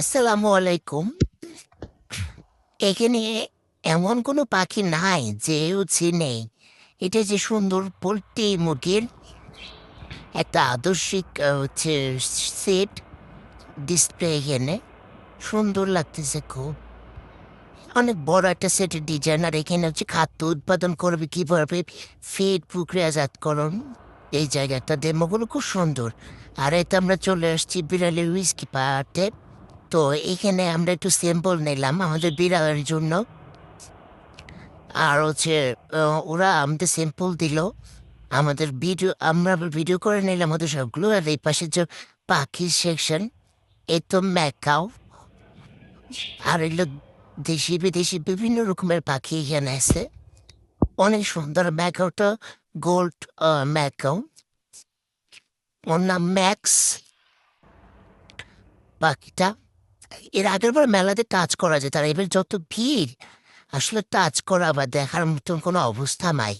আসসালামু আলাইকুম। এখানে এমন কোনো পাখি নাই যে হচ্ছে নেই। এটা যে সুন্দর পোলট্রি মুরগির একটা আদর্শিক হচ্ছে সেট ডিসপ্লে এখানে। সুন্দর লাগতেছে খুব। অনেক বড় একটা সেটের ডিজাইন, আর এখানে হচ্ছে খাদ্য উৎপাদন করবে কীভাবে? ফিড প্রক্রিয়াজাতকরণ, এই জায়গাটা, ডেমোগুলো খুব সুন্দর। আর এতে আমরা চলে আসছি বিড়ালের উইস্কি পার্টে। তো এখানে আমরা একটু স্যাম্পল নিলাম আমাদের বিড়ালের জন্য। আর হচ্ছে ওরা আমাদের স্যাম্পল দিল। আমাদের ভিডিও আমরা ভিডিও করে নিলাম ওদের সবগুলো। আর এই পাশে যে পাখির সেকশন এ তো ম্যাকাও। আর এগুলো দেশি বিদেশি বিভিন্ন রকমের পাখি এখানে আছে। অনেক সুন্দর ম্যাকাওটা গোল্ড ম্যাকাও। ওর নাম ম্যাক্স। পাখিটা এর আগের বার মেলাতে টাচ করা যেত আর এবার যত ভিড়, আসলে টাচ করা বা দেখার মতন কোনো অবস্থা নাই।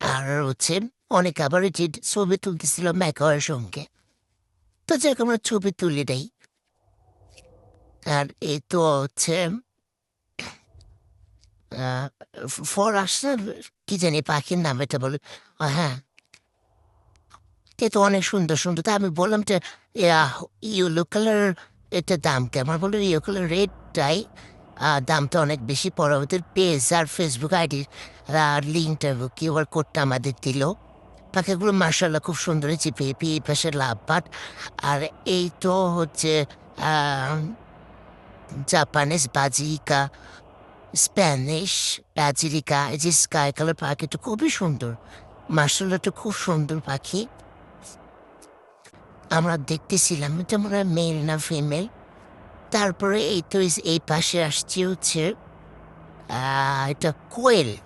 আর হচ্ছে অনেক আবার যে ছবি তুলতেছিল ম্যাকাওয়ের সঙ্গে। তো যাক, আমরা ছবি তুলে দেই। আর এই তো হচ্ছে ফর আসছে কি জানি পাখির নাম এটা বলে হ্যাঁ। এ তো অনেক সুন্দর সুন্দর। তা আমি বললাম যে ইয়েলো কালার এটা দাম কেমন বলল ইয়েলো কালার রেডটাই দামটা অনেক বেশি। ওদের পেজ আর ফেসবুক আইডির আর লিঙ্কটা কিউআর কোডটা আমাদের দিল। পাখিগুলো মার্শাল্লাহ খুব সুন্দর হয়েছে এই পাশে লাভবাট আর এই তো হচ্ছে আহ, জাপানিজ বাজিকা স্প্যানিশ ব্যাজিরিকা এই যে স্কাই কালার পাখিটা খুবই সুন্দর। মার্শাল্লাহটা খুব সুন্দর পাখি। আমরা দেখতেছিলাম এটা হয় মেল না ফিমেল তারপরে এই তো এই- পাশে আসছে হচ্ছে এটা কোয়েল।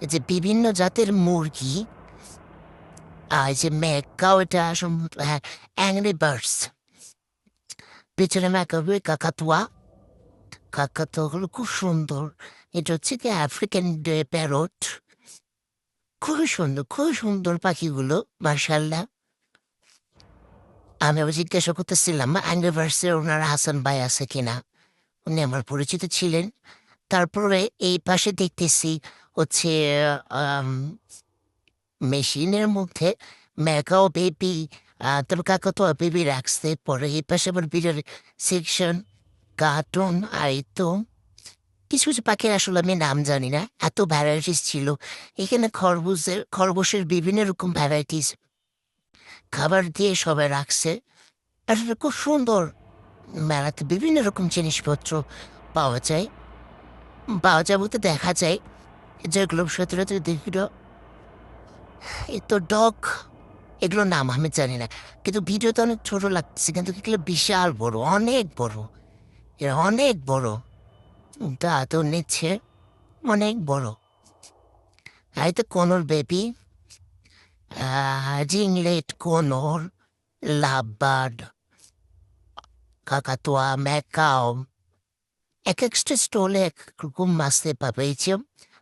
এই যে বিভিন্ন জাতের মুরগি, আর যে ম্যাকাও এটা অ্যাংরি বার্ডস পেছনে ম্যাকাও কাকাতুয়া। কাকাতুয়াগুলো খুব সুন্দর। এটা হচ্ছে কি আফ্রিকান প্যারট খুবই সুন্দর খুবই সুন্দর পাখিগুলো মার্শাল্লাহ আমি আবার জিজ্ঞাসা করতেছিলাম অ্যাঙ্গিভার্সের ওনার হাসান ভাই আছে কিনা? উনি আমার পরিচিত ছিলেন। তারপরে এই পাশে দেখতেছি হচ্ছে মেশিনের মধ্যে ম্যাকাও বেবি তারপর কাকাতো বেবি রাখছে। পরে এই পাশে আবার বিড়াল সেকশন কার্টুন আর তো কিছু কিছু পাখির আসলে আমি নাম জানি না। এত ভ্যারাইটিস ছিল। এখানে খরগোশের খরগোশের বিভিন্ন রকম ভ্যারাইটিস খাবার দিয়ে সবাই রাখছে। আসলে খুব সুন্দর মেলাতে বিভিন্ন রকম জিনিসপত্র পাওয়া যায়। পাওয়া যায় বলতে দেখা যায়। যেগুলো সতেরো দেখল। এ তো ডগ এগুলো নাম আমি জানি না। কিন্তু ভিডিওতে অনেক ছোট লাগতেছে, কিন্তু এগুলো বিশাল বড়, অনেক বড়। এরা অনেক বড়। তা তো নিচ্ছে, অনেক বড়। এই তো কোনোর বেবি। জিংলেট কোনোর লাভবার্ড কাকাতুয়া ম্যাকাও এক একটা স্টলে এক রকম মাছতে পাবেছি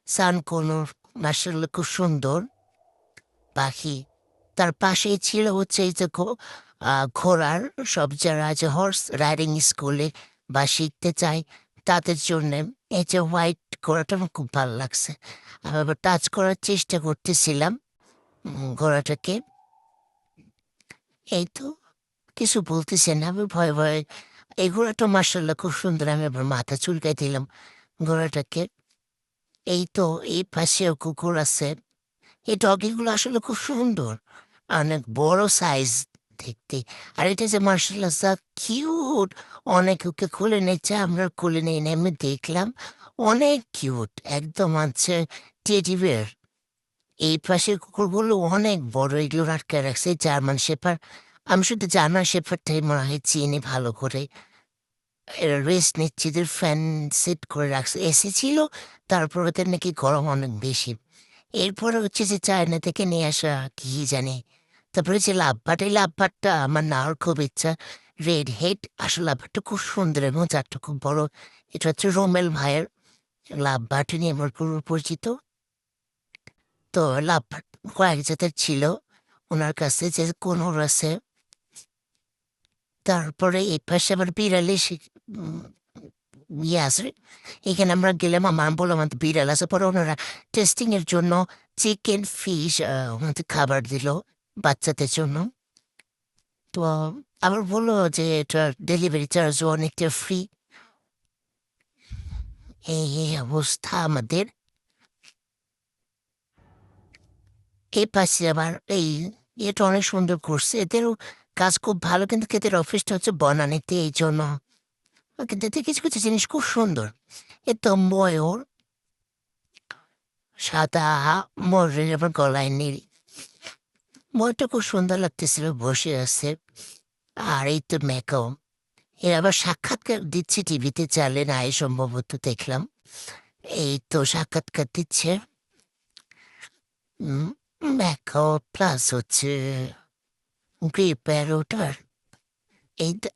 সান কোনোর মাসের খুব সুন্দর পাখি তার পাশেই ছিল হচ্ছে এই যে ঘোড়ার সব যারা আছে হর্স রাইডিং স্কুলে বা শিখতে চায় তাদের জন্য এই যে হোয়াইট ঘোড়াটা আমার খুব ভালো লাগছে আমি আবার টাচ করার চেষ্টা করতেছিলাম ঘোড়াটাকে এই তো কিছু বলতেছে না, আমি ভয় ভয় এই ঘোড়াটা মার্শাল্লাহ খুব সুন্দর, আমি আবার মাথা চুলকাই দিলাম ঘোড়াটাকে এই তো এই পাশেও কুকুর আছে। এই ডগিগুলো আসলে খুব সুন্দর, অনেক বড় সাইজ দেখতে। আর এটা যে মার্শাল্লাহ কিউট অনেক ওকে খুলে নিচ্ছে আমরা খুলে নিয়ে আমি দেখলাম অনেক কিউট একদম আছে টেডি এই পাশে কুকুরগুলো অনেক বড়, এগুলো আটকে রাখছে। জার্মান শেপার আমি শুধু জার্মান শেপারটাই মনে হয় চিনি ভালো করে। রেস্ট নিচ্ছে, এদের ফ্যান সেট করে রাখছে। এসি ছিল তারপর ওদের নাকি গরম অনেক বেশি। এরপরে হচ্ছে যে চায়না থেকে নিয়ে আসা, কি জানি। তারপরে যে লাভবাট এই লাভবাটটা আমার নেওয়ার খুব ইচ্ছা। রেড হেড, আসলে লাভবাটটা খুব সুন্দর এবং চারটা খুব বড়। এটা হচ্ছে রোমেল ভাইয়ের লাভবাট নিয়ে আমার পুরো পরিচিত। তো লাভ কয়েক জাতের ছিল ওনার কাছে যে কোনোর আছে তারপরে এই পাশে আবার বিড়াল ইয়ে আছে। এখানে আমরা গেলাম, আমার বললাম আমাদের বিড়াল আছে। পরে ওনারা টেস্টিং এর জন্য চিকেন ফিশ আমাদের খাবার দিল বাচ্চাদের জন্য। তো আবার বলল যে, এটা ডেলিভারি চার্জ অনেকটা ফ্রি এই অবস্থা আমাদের। এই পাশে আবার এই এটা অনেক সুন্দর করছে এদেরও কাজ খুব ভালো, কিন্তু এদের অফিসটা হচ্ছে বনানীতে, এই জন্য কিন্তু এতে কিছু কিছু জিনিস খুব সুন্দর। এ তো ময়ূর, সাদা ময়ূরের আবার গলায় নীল। ময়ূরটা খুব সুন্দর লাগতেছিল, বসে আছে। আর এই তো মেকও এর আবার সাক্ষাৎকার দিচ্ছে টিভিতে চালে না, এই সম্ভবত দেখলাম। এই তো সাক্ষাৎকার দিচ্ছে। ম্যাকো প্লাস হচ্ছে গ্রিপ প্যারোটার এই তো